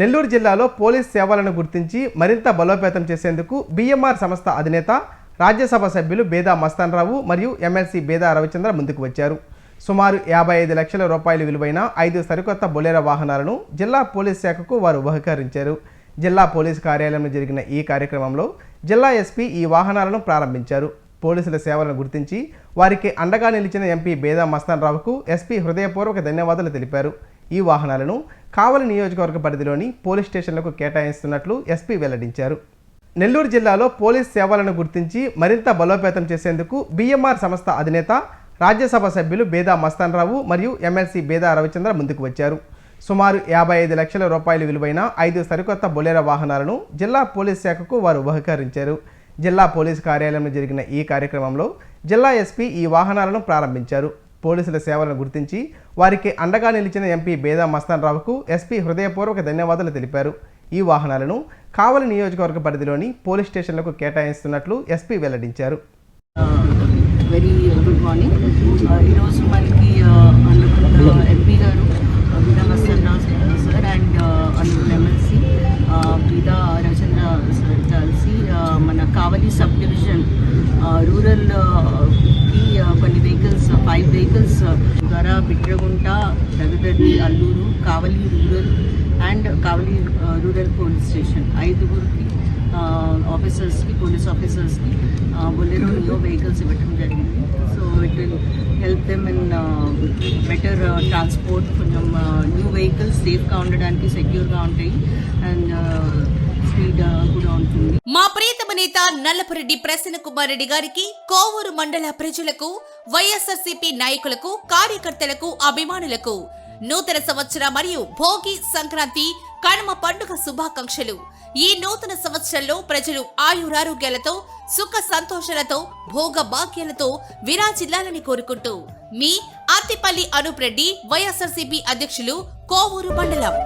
నెల్లూరు జిల్లాలో పోలీస్ సేవలను గుర్తించి మరింత బలోపేతం చేసేందుకు బిఎంఆర్ సంస్థ అధినేత రాజ్యసభ సభ్యులు బేదా మస్తాన్రావు మరియు ఎమ్మెల్సీ బేదా రవిచంద్ర ముందుకు వచ్చారు. సుమారు యాభై ఐదు లక్షల రూపాయలు విలువైన ఐదు సరికొత్త బొలేర వాహనాలను జిల్లా పోలీస్ శాఖకు వారు బహుకరించారు. జిల్లా పోలీస్ కార్యాలయంలో జరిగిన ఈ కార్యక్రమంలో జిల్లా ఎస్పీ ఈ వాహనాలను ప్రారంభించారు. పోలీసుల సేవలను గుర్తించి వారికి అండగా నిలిచిన ఎంపీ బేదా మస్తాన్ రావుకు ఎస్పీ హృదయపూర్వక ధన్యవాదాలు తెలిపారు. ఈ వాహనాలను కావలి నియోజకవర్గ పరిధిలోని పోలీస్ స్టేషన్లకు కేటాయిస్తున్నట్లు ఎస్పీ వెల్లడించారు. నెల్లూరు జిల్లాలో పోలీస్ సేవలను గుర్తించి మరింత బలోపేతం చేసేందుకు బిఎంఆర్ సంస్థ అధినేత రాజ్యసభ సభ్యులు బేదా మస్తాన్రావు మరియు ఎమ్మెల్సీ బేదా రవిచంద్ర ముందుకు వచ్చారు. సుమారు యాభై ఐదు లక్షల రూపాయలు విలువైన ఐదు సరికొత్త బొలేర వాహనాలను జిల్లా పోలీస్ శాఖకు వారు బహుకరించారు జిల్లా పోలీస్ కార్యాలయంలో జరిగిన ఈ కార్యక్రమంలో జిల్లా ఎస్పీ ఈ వాహనాలను ప్రారంభించారు. పోలీసుల సేవలను గుర్తించి వారికి అండగా నిలిచిన ఎంపీ బేదా మస్తాన్ రావుకు ఎస్పీ హృదయపూర్వక ధన్యవాదాలు తెలిపారు. ఈ వాహనాలను కావలి నియోజకవర్గ పరిధిలోని పోలీస్ స్టేషన్లకు కేటాయిస్తున్నట్లు ఎస్పీ వెల్లడించారు. Very good morning. ఈరోజు మనకి ఎంపీ గారు సార్ అండ్ అనుకున్న ఎమ్మెల్సీ బీదా రాజేంద్ర సార్ కలిసి మన కావలి సబ్ డివిజన్ రూరల్కి కొన్ని వెహికల్స్ ద్వారా Bitragunta Dagadarthi Alluru Kavali rural and Kavali rural police station. ఐదుగురికి ఆఫీసర్స్కి పోలీస్ ఆఫీసర్స్కి బొలెరో వెహికల్స్ ఇవ్వటం జరిగింది. So it will help them in better transport కొంచెం న్యూ వెహికల్స్ సేఫ్గా ఉండడానికి సెక్యూర్గా ఉంటాయి. మా ప్రియతమ నేత నల్లపురెడ్డి ప్రసన్న కుమార్ రెడ్డి గారికి కోవూరు మండల ప్రజలకు వైఎస్ఆర్సీపీ నాయకులకు కార్యకర్తలకు అభిమానులకు నూతన సంవత్సర మరియు భోగి సంక్రాంతి కనుమ పండుగ శుభాకాంక్షలు. ఈ నూతన సంవత్సరంలో ప్రజలు ఆయురారోగ్యాలతో సుఖ సంతోషాలతో భోగ భాగ్యాలతో విరాజిల్లాలని కోరుకుంటూ మీ అత్తిపల్లి అనూప్ రెడ్డి వైఎస్ఆర్సీపీ అధ్యక్షులు కోవూరు మండలం.